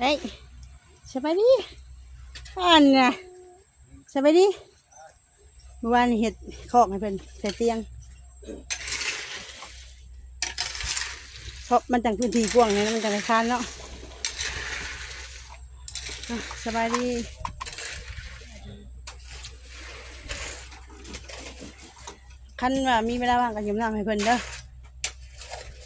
เอ้ยสบายดีอันน่ะสบายดีเมื่อวานเห็ดคอกให้เพิ่นใส่เตียงเพราะมันจังพื้นที่กว้างไงมันจังไรคานเนาะสบายดีคันว่ามีเวลาว่างกันยืมน้ำให้เพิ่นเด้อ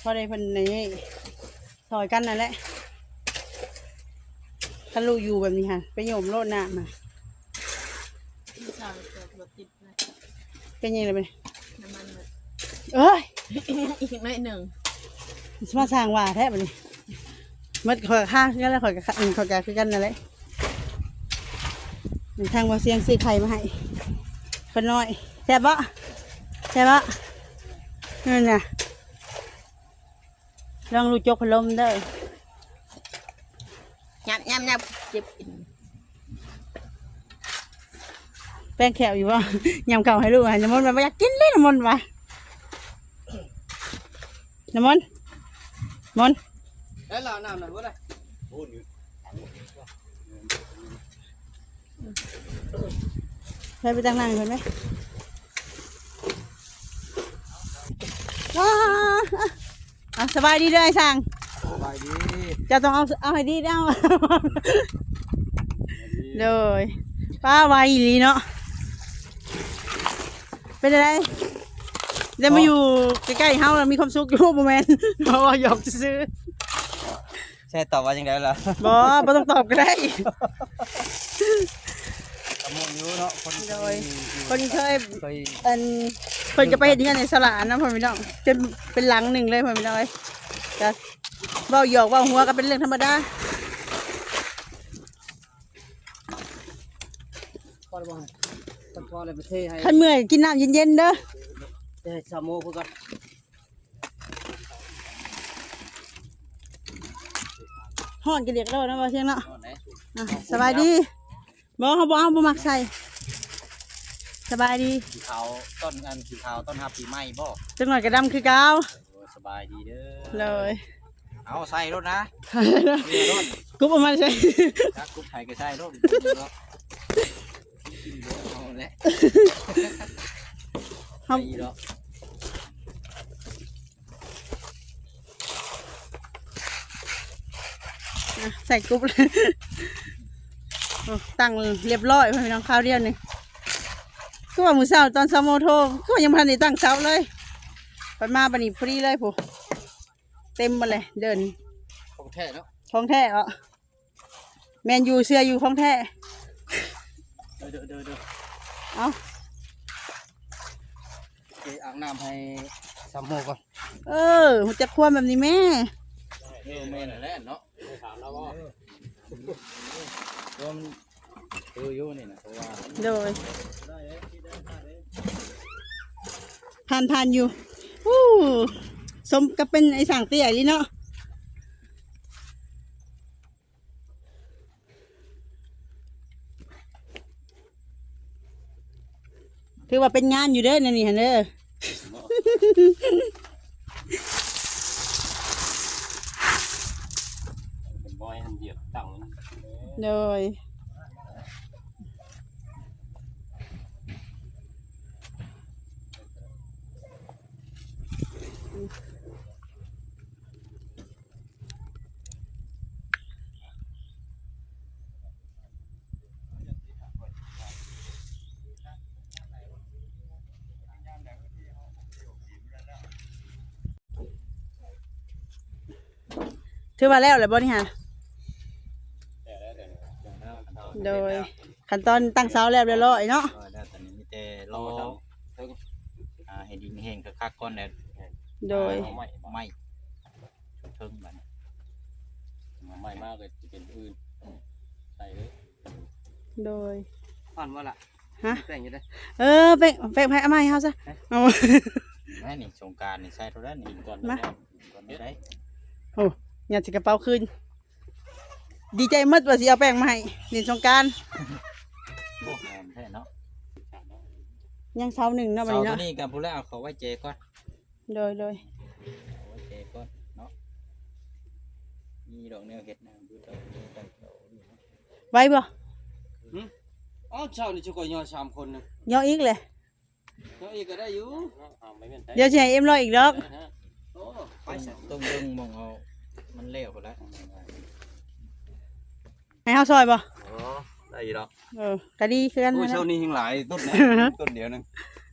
พอได้เพิ่นนี่ซอยกันนั่นแหละ ถ้าลูกอยู่แบบนี้ค่ะไปโยมโลดหน้ามาพี่สาวเกิดรถติดเลยเป็นยังไงไปน้ำมันหมดเอ้ยอีกหน่อยหนึ่งสมาสร้างว่าแท้แบบนี้มัดข่อยข้างกันแล้วข่อยกับอืมข่อยกับคือกันนั่นแหละนี่ทางว่าเสียงซื้อไข่มาให้คนน้อยแซ่บปะแซ่บปะนั่นน่ะลองลูกจกพัดลมเด้อ ยับยับยับเจ็บอินแป้งแขวอยู่วะยำเก่าให้ลูกอะน้ำมันต์มาอยากกินเลยน้ำมันต์วะน้ำมันต์น้ำมันต์แล้วเราน้ำหน่อยว่าไรไปไปตั้งนั่งเห็นไหมว้าอะสบายดีเด้วยไอ้สั่ง สบายดีจะต้องเอาเอาให้ดีเด้เอาเลยป้าไวอีหลีเนาะเป็นอะไรได้มาอยู่ใกล้ๆเฮาแล้วมีความสุขอยู่โมเมนต์เพราะว่าหยอกซื้อใช่ตอบว่าจังไงล่ะบอบ่ต้องตอบก็ได้ตะมงอยู่เนาะ คนโดย คนเคยเคยอันเพิ่นก็ไปเฮ็ดที่งานในสลานะพ่อพี่น้องจนเป็นหลังหนึ่งเลยพ่อพี่น้องเอ้ยจะเว้าหยอกเว้าหัวก็เป็นเรื่องธรรมดาพอแล้วบ่ต้องพอเลยประเทศให้คันเมื่อยกินน้ำเย็นๆเด้อให้สามโมเพื่อก่อนฮ้อนกินเด็กแล้วนะว่าเชียงเนาะเอาไหนอะสบายดีบ่เฮาบ่เอาบ่มักใส่สบายดีสีขาวต้นอันสีขาวต้นฮับปีใหม่บ่จังหน่อยก็ดำคือเก่าโอ้สบายดีเด้อ เลย เอาใส่รถนะเรือรถกุบเออกมาใส่ถ้ากุ๊บไทยก็ใส่รถเอาแหละเฮาไปเนาะอะใส่กุบเลยโอ้ตั้งเรียบร้อยพ่อพี่น้องข้าวเดียวนี่คือว่ามื้อเช้าตอนเช้าโมโทรคือว่ายังบ่ทันได้ตั้งเช้าเลย ไปมาบัดนี้พอดีเลยผู้ เต็มมาเลย เดินของแท้เนาะของแท้เหรอแมนยูเสื้ออยู่ของแท้เด้อเด้อเด้อเด้อเอาไปอาบน้ำให้สามโมก่อนเออหัวจะควรแบบนี้แม่เออแม่นั่นแหละเนาะถามแล้วว่าว่ามันเอออยู่นี่นะเพราะว่าโดยผ่านผ่านอยู่อู้ สมกับเป็นไอ้สั่งเตี้ยลีเนาะถือว่าเป็นงานอยู่เด้อเนี่ยนี่ฮะเด้อเป็นบอยหันเหยียบตั้งโดย ถือว่าแล้วแหละบ่นี่ฮะโดยขั้นตอนตั้งเสาแล้วเรียบร้อยเนาะแล้วตอนนี้มีแต่รออ่าให้ดินแห้งคักๆก่อนแล้วโดยเอาไม้ไม้เทิงมันไม้มากเลยจะเป็นอื่นใส่เลยโดยผ่านว่าล่ะฮะแป้งอยู่ได้เออไปไปไปเอามาให้เขาซะเอา แม่นี่สงการนี่ใส่เท่านั้นนี่ก่อนมาก่อนได้ โอ้ อยากสิกระเป๋าคืนดีใจหมดว่าสิเอาแป้งมาให้เล่นสงกรารโอ้หอมแท้เนาะยังเสาหนึ่งเนาะบัดเสานี้ตัวเนาะนี้กับผู้แรกเอาเขาไว้เจก่อนโดยโดยเอาไว้เจก่อนเนาะมีดอกแนวเห็ดนะดูดอกนี้กันไว้บ่อ๋อเช้านี่จะก็ยอสามคนนะย่ออีกเลยยออีกก็ได้อยู่เอาไม่เป็นไรเดี๋ยวสิให้เอ็มร้อยอีกดอก โอ้ไปซะต้องเบิ่งมองเอา มันเลี้ยวไปแล้วให้เฮาซอยบ่อ๋อได้อยู่ดอกเออก็ดีคือกันโอ้ยนะเช้านี้ยังหลายต้นนะต้นเดียวนึง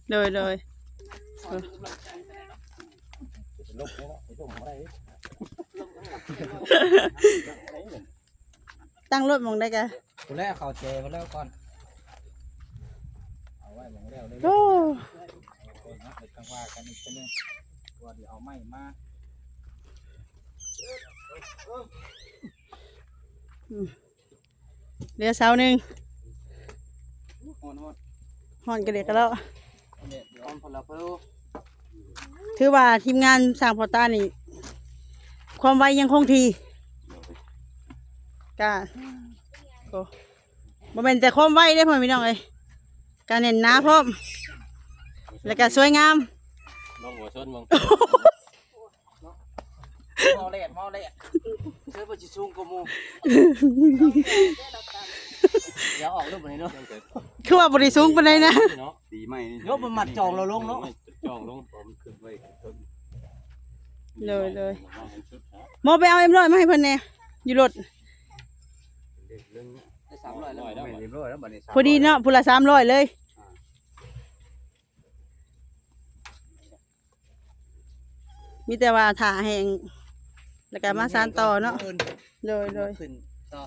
โดยโดยลูกนี่เนาะลูกอะไร ตั้งรถหมองได้กะตัวแรกเขาเจมาแล้วก่อน เอาไว้มองแล้วเลยโอ้คนนะไปตั้งว่ากันอีกทีนึงว่าเดี๋ยวเอาไม้มา เหลือเสาหนึงฮอนฮอนฮอนกระเดกกันแล้วเอาเด็ดฮอนพลาเพลถือว่าทีมงานสร้างพอต้านี่ ความไวยังคงทีกาโอ้บ่เป็นแต่ความไวได้อพ่อพี่น้องเอ้ยการเน้นหนาพร้อม แล้วก็สวยงาม น้องหัวชนมึง มอเล็ดมอเล็ดเสื้อผ้าจิสูงกว่าหมู่เดี๋ยวออกรูปไปเนาะคือว่าบริสูงปานใดนะเนาะดีไหมนี่ยกมันมัดจองเราลงเนาะจองลงผมขึ้นไว้ต้นเลยเลยมองเห็นชุดฮะโมไปเอาเอ็มร้อยมาให้เพิ่นแหน่อยู่รถเด็กเรื่องได้สามร้อยแล้วไม่เรียบร้อยแล้วบัดนี้พอดีเนาะพูละสามร้อยเลยมีแต่ว่าถ่าแหง แล้วก็มาสานต่อเนาะเลยเลยขึ้นต่อ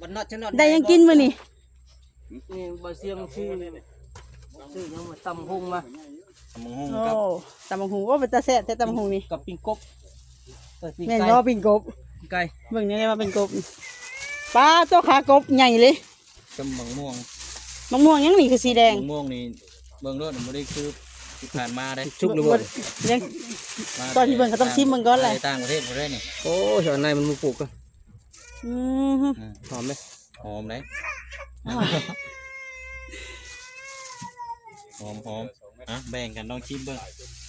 วันนอดชนอดได้ยังกินมื้อนี่นี่บะเสียงชื่อชื่อยังมาตำหงมาตำหงโอ้กับตำบักหุงโอ้เป็นตาแซ่บแต่ตำบักหุงนี่กับปิ้งกบเออปิ้งแม่นไก่บ่ปิ่งกบไก่เบิ่งนี่เลยว่าเป็นกบปลาตัวขากบใหญ่เลยกับมะม่วงมะม่วงยังนี่คือสีแดงมะม่วงนี่เบิ่งรถบ่ได้คือ ที่ผ่านมาได้ชุบหรือบ่ยัง มาตอนที่เบิ่งเขาต้องชิมเบิ่งก่อนแหละ ไปต่างประเทศบ่ได้นี่โอ้ยอันไหนมันมาปลูกกันอืมหอมไหมหอมเลยหอมหอมอะแบ่งกันลองชิมเบิ่ง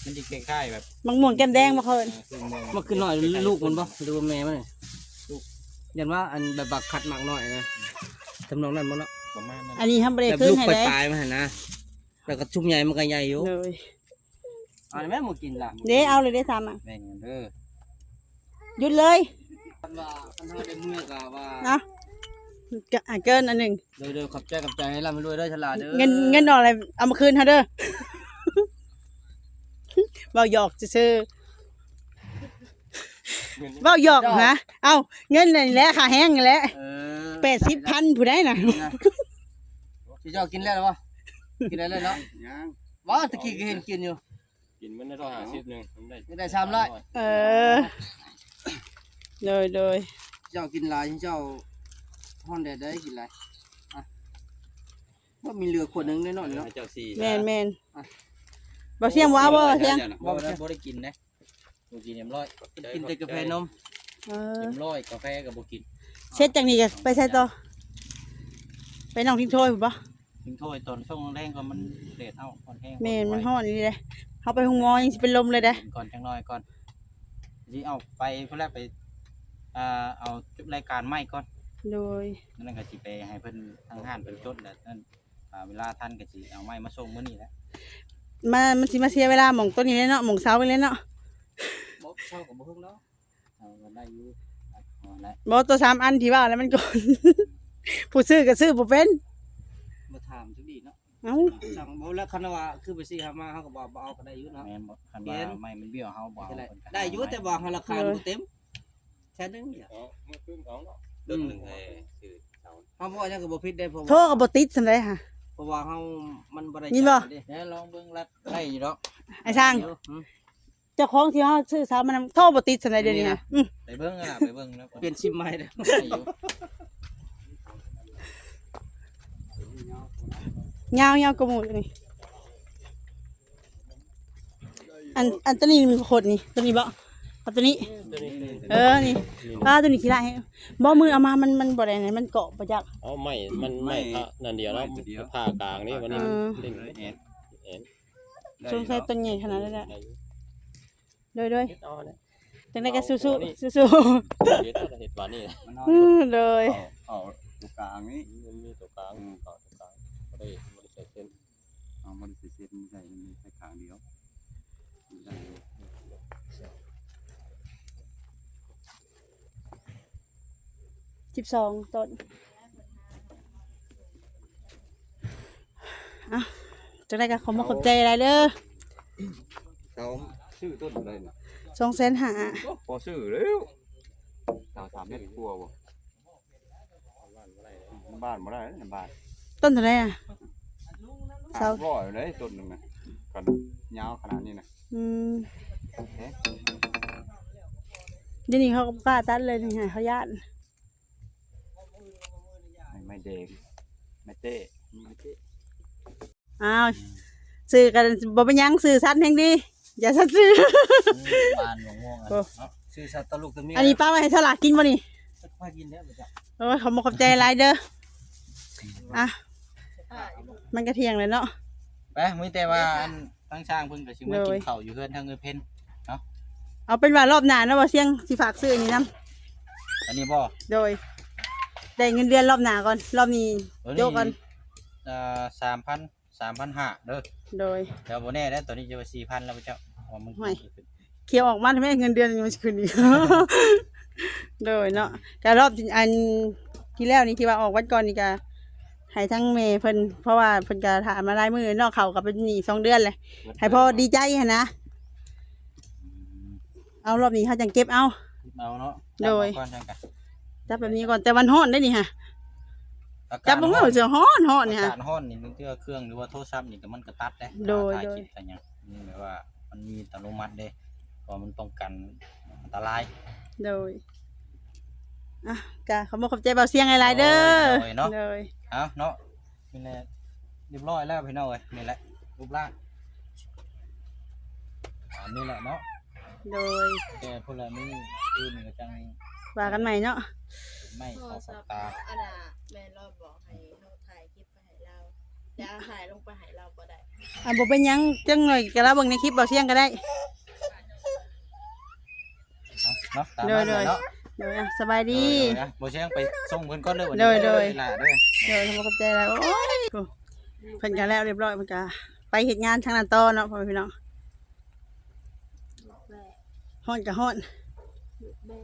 มันจะคล้ายๆแบบมะม่วงแก้มแดงบ่เคินคือมะม่วงมันขึ้นหน่อยลูกมันปะดูแม่มันลูกยันว่าอันแบบบักขัดหมักหน่อยนะทำนองนั้นมั้งเนาะประมาณนั้นอันนี้ทำบ่ได้แบบขึ้นลูกให้ปได้ลายๆมันเห็นนะ แล้วก็ชุ่มใหญ่มันก็ใหญ่อยู่เลยอันนี้แม่หมูกินละเด้เอาเลยได้ทำอะแบ่งกันเด้อหยุดเลยว่าอันนั้นได้เมื่อกะว่าเนาะเกอะเกินอันหนึ่งเด้อเด้อขอบใจขอบใจให้ร่ำรวยเด้อฉลาดเด้อเงินเงินดอกอะไรเอามาคืนเฮาเด้อเบาหยอกซื่อๆเบาหยอกฮะเอาเงินนี่แหละค่าแห้งนี่แหละเออแปดสิบพันผู้ใดน่ะที่เจ้ากินแล้วหรอวะ กินได้เลยเนาะยังว่าตะกี้ก็เห็นกินอยู่ กินมันได้ร้อยห้าสิบหนึ่งมันได้ไม่ได้สามร้อย เออเลยเลยเจ้ากินหลายเจ้าฮ้อนแดดได้กินหลายอะว่ามีเรือขวดหนึงแน่นอนเนาะให้เจ้าสี่แมนแมนบ่เสียงบ่เอาบ่เสียงบ่ได้บ่ได้กินนะบ่กินเอ็มร้อยกินแต่กาแฟนมเออเอ็มร้อยกาแฟก็บ่กินเสร็จจากนี้ก็ไปใส่ต่อไปน้องทิ้งถ้วยพุ่นบ่ ถึงถ้วยตอนช่วงแรงก็มันเดดเอาก่อนแห้งแม่นมันฮ้อนนี่เลยเฮาไปหุงหมอยังสิเป็นลมเลยเด้อกินก่อนจังน้อยก่อนสิเอาไปเพื่อแรกไปอ่าเอาจุดรายการใหม่ก่อนโดยนั่นก็สิไปให้เพิ่นทางห้านเพิ่นจดแล้วนั่นอ่าเวลาท่านก็สิเอาไม้มาส่งมื้อนี้แหละมามันสิมาเสียเวลาหม่องต้นนี้เลยเนาะหม่องเสาไปเลยเนาะบ่เช่ากับบ่ฮึ่งเนาะเอาก็ได้อยู่เอาละบ่ตัวสามอันที่ว่าแล้วมันก่อนผู้ซื้อก็ซื้อบ่เป็นมาถามจักดี เนาะเอ้าสั่งบ่แล้วคันว่าคือไปซื้อหามาเฮาก็บ่บ่เอาก็ได้อยู่เนาะแม่นบ่คันว่าไม้มันเบี้ยวเฮาบ่เอาได้เพิ่นก็ได้อยู่แต่ว่าราคาบ่เต็มแค่นึงเนี่ยเอามาครึ่งเอาเนาะอืมเออคือเอาเฮาบ่ยังก็บ่ผิดได้เพราะโทรว่าก็บ่ติดซั่นได้ค่ะเพราะว่าเฮามันบ่ได้ยินบ่จัดเด้เดี๋ยวลองเบิ่งรัดได้อยู่ดอกไอ้ช่างเดี๋ยวอืมเจ้าของที่เฮาซื้อเสามันโทรบ่ติดซั่นได้เดี๋ยวนี้ฮะอืมไปเบิ่งอะไปเบิ่งแล้วเปลี่ยนซิมใหม่เด้อ ได้อยู่ยาวๆกว่าหมู่นี่อันอันตัวนี้มันโคตรนี่ตัวนี้บ่เอาตัวนี้ เออนี่ป้าตัวนี้ขี้ได้ให้บ่มือเอามามันมันบ่ได้ไหนมันเกาะบ่จักเอาไม่มันไม่พระนั่นเดียวแล้วผ้ากลางนี่วันนี้เออเล่นเอ็นเอ็นสงสัยต้นใหญ่ขนาดนั้นแหละได้อยู่โดยโดยเอาเนี่ยจังไดก็สู้ๆสู้เฮ็ดเอาเฮ็ดบานนี่มันนอนๆอือเลยเอาเอาตรงกลางนี้มันมีตัวกลางต่อตัวกลางบ่ได้ บ่ได้ใส่เส้นเอามันใส่เส้นใส่มันใส่ขางเดียวได้อยู่12ต้นอะจังไดก็ขอมาขอบใจหลายเด้อเขาชื่อต้นอะไรน่ะ2,500,000พอซื้อแล้วสาวสามเมตรกลัวบ่บ้านบ่ได้บ้านบ่ได้นะบ้านต้นเท่าไหร่อะ เสาสามร้อยเลยต้นหนึงนะกันยาวขนาดนี้นะอืมเอ๊ะเดี๋ยวนี้เขาก็บ่กล้าตัดเลยนี่ให้เขาย่านไม่ไม่เด็กไม่เต้ไม่เต้อ้าวซื้อกันบ่เป็นหยังซื้อสัตว์แห่งดีอย่าสัตว์ซื้อ บานม่วงๆอันโอ้ เนาะชื่อสัตว์ตะลุกตะเมียอันนี้ป้าไว้ให้ฉลากกินบ่นี่สักพักกินแล้วบ่จ้ะโอ้ยขอมาขอบใจหลายเด้ออะอะ มันก็เที่ยงเลยเนาะ ไปมีแต่ว่าอันทั้งช่างเพิ่นก็สิมาโดกิยนข้าวอยู่เฮือนทางเงินเพิ่นเอาเป็นว่ารอบหน้าเนาะบ่เสียงสิฝากซื้อนี่นํอันนี้บ่โดยได้เงินเดือนรอบหน้าก่อนรอบนี้ตัวโจกก่อนเอ่อ3,000 3,500เด้อโดยแต่บ่แน่แล้วตอนนี้จะว่า4,000แล้วบ่เจ้าว่ามึงไม่เคียวออกมาทำไมเงินเดือนยังไม่ขึ้นอีกโดยเนาะแต่รอบที่อันที่แล้วนี่ที่ว่าออกวันก่อนนี่ก็ ให้ทั้งเมย์เพิ่นเพราะว่าเพิ่นก็ถามมาหลายมือเนาะเขาก็เป็นหนี้สองเดือนเลยให้พ่อดีใจหั้นนะเอารอบนี้เขาจังเก็บเอา เอาเนาะโดย จับมาก่อนจังกะจับแบบนี้ก่อนแต่วันฮ้อนได้นี่ฮะอากาศจับบ่ว่าเสียฮ้อนฮ้อนนี่อาฮะกาศร้อนนี่มันก็เครื่องหรือว่าโทรศัพท์นี่ก็มันก็ตัดได้โดย ถ่ายโดยคลิปแต่หยังนี่แบบว่ามันมีอัตโนมัติเด้เพราะมันป้องกันอันตราย โดยอะกะเขาบอกขอบใจเบาเสียงหลายๆเด้อโดยเนาะ โดย เอาเนาะนี่แหละเรียบร้อยแล้วพี่น้องเอ้ยนี่แหละรูปร่างอันนี้แหละเนาะโดยแกพวกเรานี่อื่นก็จังว่ากันใหม่เนาะไม่โทเข้ารศัพท์ตาอันน่ะแม่เราบอกให้เราถ่ายคลิปไปให้เราแต่เอาถ่ายลงไปให้เราบ่ได้อะบ่เป็นหยังจังหน่อยก็แล้วเบิ่งในคลิปเบาเสียงก็ได้เนาะตามโดยนั้นโดยเนาะ โดยอะสบายดีโนะบ่เชียงไปส่งเพิ่นก่อนเด้อวันโดนี้ยโดยเวลาเด้อเดี๋ยวทำความเข้าใจแล้วโอ้ยโอ้เพิ่นก็แล้วเรียบร้อยเพิ่นก็ไปเฮ็ดงานทางนั้นต่อเนาะพ่อแม่พี่น้องลูกแม่ฮ้อนก็ฮ้อนลูกแม่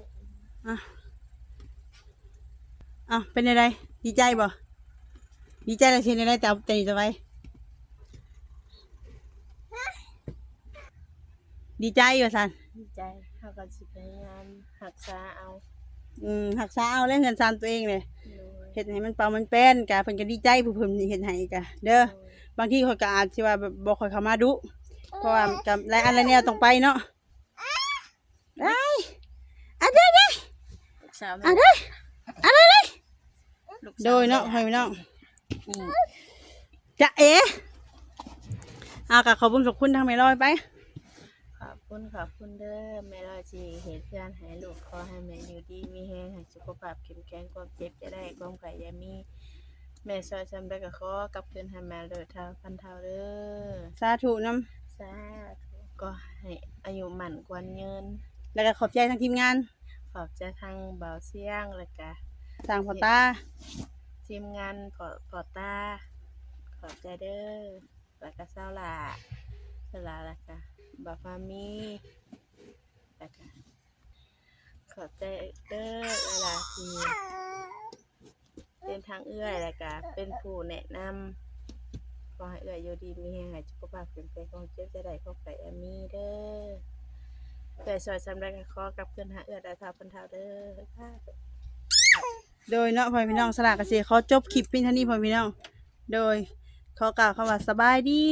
อ้าวเป็นไดดีใจบ่ดีใจแล้วสิได้แต่เอาแต่นี่จะไว้ดีใจว่าซั่นดีใจเขาก็สิพยายาม รักษาเอาอืมหักษาเอาแล้วเงินซานตัวเองเลยโดยเฮ็ดให้มันเป่ามันแป้นกะเพิ่นก็ดีใจผู้เพิ่นเฮ็ดให้กะเด้อโดยบางทีเขาก็อาจสิว่าแบบบ่ค่อยเข้ามาดุเพราะว่ากับหลายอันหลายแนวต้องไปเนาะได้อะได้ได้ลูกสาวแม่อะได้อะไรเลยลูกสาวโดยเนาะให้พี่น้องจะเอ๋เอากะขอบคุณขอบคุณทางแม่ลอยไปขอบ คุณขอบคุณเด้อแม่รอยจีเหตุเพื่อนให้ลูกขอให้แม่อยู่ดีมีแฮงให้สุขภาพเข้มแข็งความเจ็บจะได้ความไข่อยามี แม่ซอยจำได้ก็ขอกลับคืนให้แม่เลยเท่าพันเท่าเด้อสาธุนํสาธุก็ให้อายุหมั่นกวนยืนแล้วก็ขอบใจทางทีมงานขอบใจทางเบาเสียงแล้วก็สร้างพ่อตาทีมงานพอพอตา ขอบใจเด้อแล้วก็เศร้าหล่าเศร้าหล่าแล้วก็ บาฟามีแล้วก็ขอบใจเด้อเวลาที่เป็นทางเอื้อยแล้วก็เป็นผู้แนะนำขอให้เอื้อยอยู่ดีมีแรงให้สุขภาพแข็งแรงของเจ็บจะได้ของไก่อามีเด้อเอื้อยซอยสำได้ก็ขอกับคืนหาเอื้อยด้เท่าพันเท่าเด้อค่ะโดยเนาะพ่อพี่น้องสลากเกษตรขอจบคลิปเพียงเท่านี้พ่อพี่น้อง โดยขอกล่าวคำว่าสบายดี